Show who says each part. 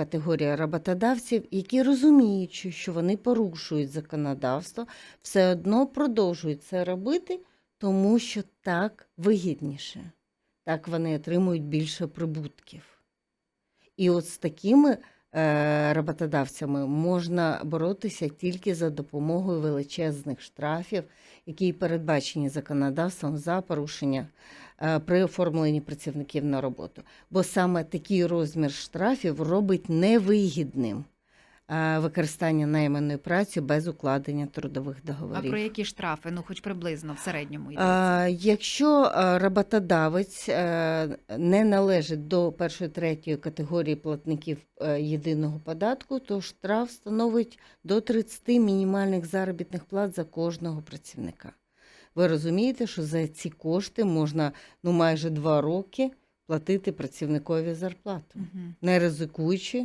Speaker 1: категорія роботодавців, які розуміючи, що вони порушують законодавство, все одно продовжують це робити, тому що так вигідніше. Так вони отримують більше прибутків. І от з такими роботодавцями можна боротися тільки за допомогою величезних штрафів, які передбачені законодавством за порушення е, при оформленні працівників на роботу. Бо саме такий розмір штрафів робить невигідним е, використання найманої праці без укладення трудових договорів.
Speaker 2: А про які штрафи? Ну, хоч приблизно в середньому йдеться.
Speaker 1: Якщо е, роботодавець е, не належить до першої третьої категорії платників е, єдиного податку, то штраф становить до 30 мінімальних заробітних плат за кожного працівника. Ви розумієте, що за ці кошти можна ну майже два роки платити працівникові зарплату,
Speaker 2: Мгм.
Speaker 1: не ризикуючи